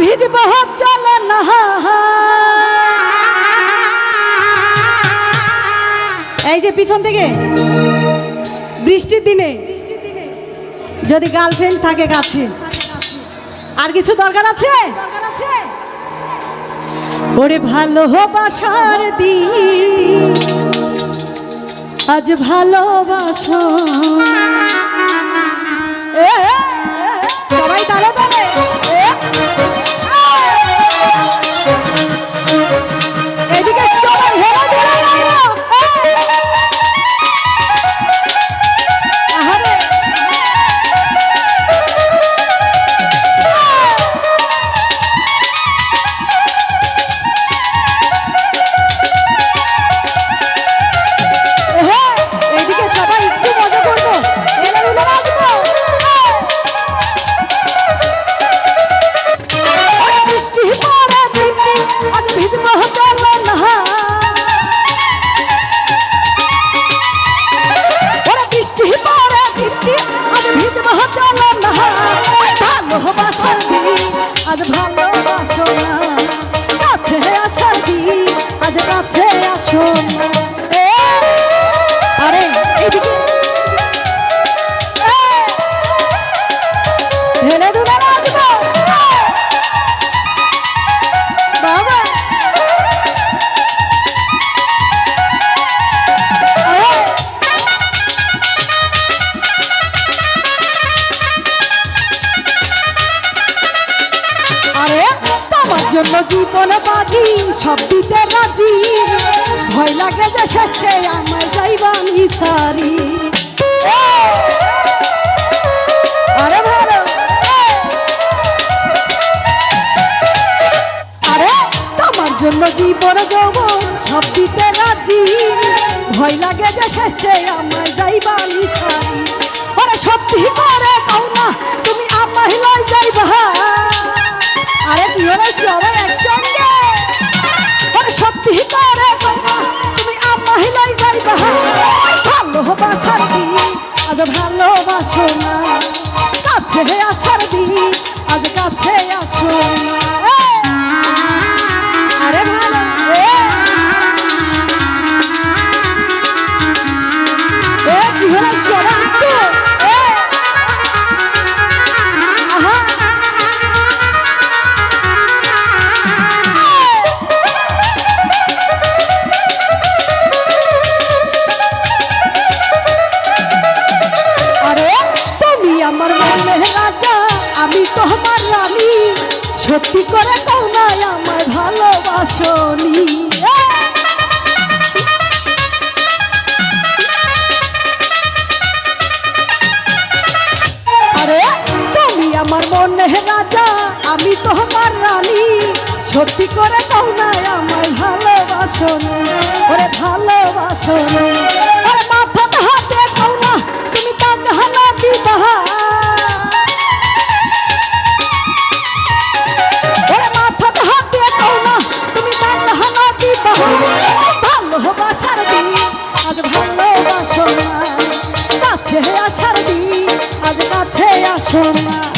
ভিজব চলে না। এই যে পিছন থেকে, বৃষ্টির দিনে যদি গার্লফ্রেন্ড থাকে কাছে আর কিছু দরকার আছে? ওরে ভালোবাসার দিন, আজ ভালোবাসো। আজ ভালোবাসো না। কাছে আসা কি? আজ কাছে আসো না। জন্য জীবন বাজি, সব দিতে রাজি। ভয় লাগে যে শেষে আমার যাইবানি সারি আরে ভালো আরে, তোমার জন্য জীবন যৌবন, সব দিতে রাজি। ভয় লাগে যে শেষে আমার যাইবানি সারি কাছে আসার দিন? আজ কাছে আসো। না রাজা আমি তোমার রানী। সত্যি করে কও আমার ভালোবাসনি। আরে, তুমি আমার মনে রাজা আমি তোমার রানী। সত্যি করে না আমার ভালোবাসনি। ওরে ভালোবাসনি। ওরে মাথা হাতে কও না, তুমি তা গহনা কাছে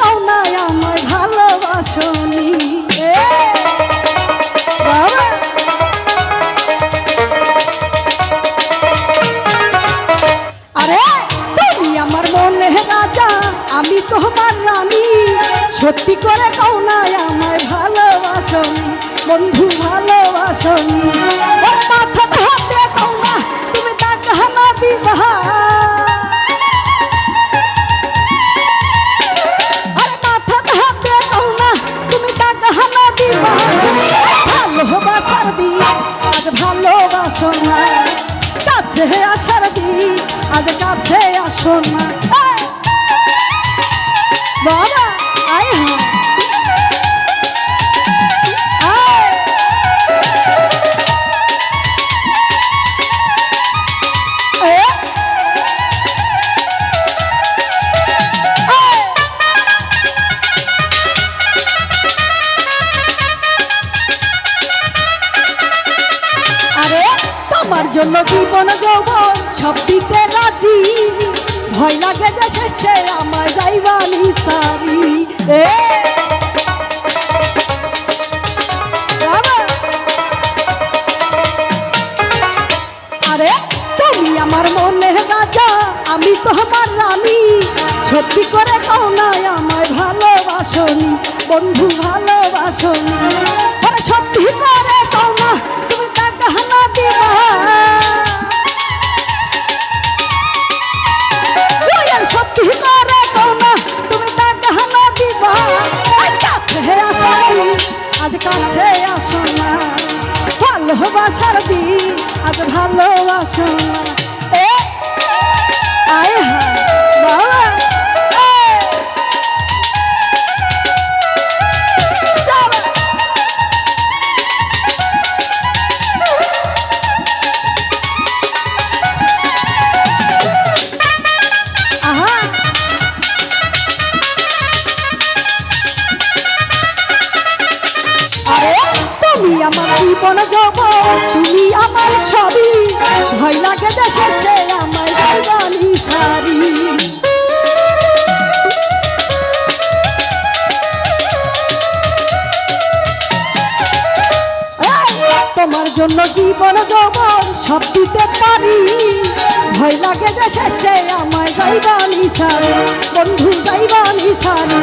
সত্যি করে কও না। আমায় ভালোবাসনি আরে, তুমি আমার মনে রাজা, আমি তোমার রানী। সত্যি করে কও না আমায় ভালোবাসনি বন্ধু ভালোবাসনি জন্য জীবন যৌবন সব দিতে রাজি। ভয় লাগে যে শেষে আমার যাইবানি সারি আরে, তুমি আমার মনে রাজা, আমি তোমার রানী। সত্যি করে কও না আমায় ভালোবাসনি, বন্ধু ভালোবাসনি। আরে, সত্যি করে কও না, তুমি টাকা না দিবা। আজ কাছে আসো না। ভালোবাসার দিন আজ ভালোবাসো না। এ আয় হা বাবা। তুমি আমার জীবন যাব তুমি আমার সবই ভয় লাগে যে শেষে আমার জীবনী সারি তোমার জন্য জীবন যৌবন সব দিতে পারি। ভয় লাগে যে শেষে আমায় যাইবানি সারি বন্ধু যাইবানি সারি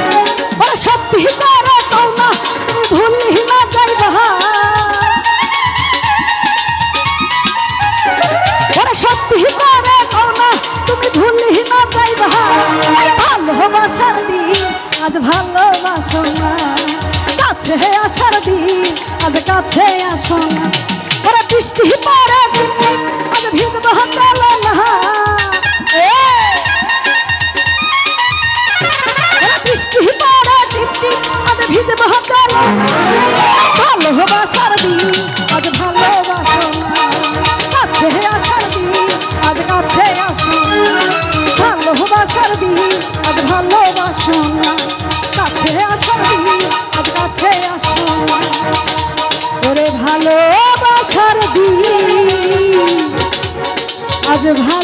সত্যি কও না কাছে আসার দিন, আজ কাছে আসো না। ওরা বৃষ্টি পড়ে, আজ ভিজব হাতালো না। বৃষ্টি পড়ে আজ ভিজব হাতালো না। যে ভাই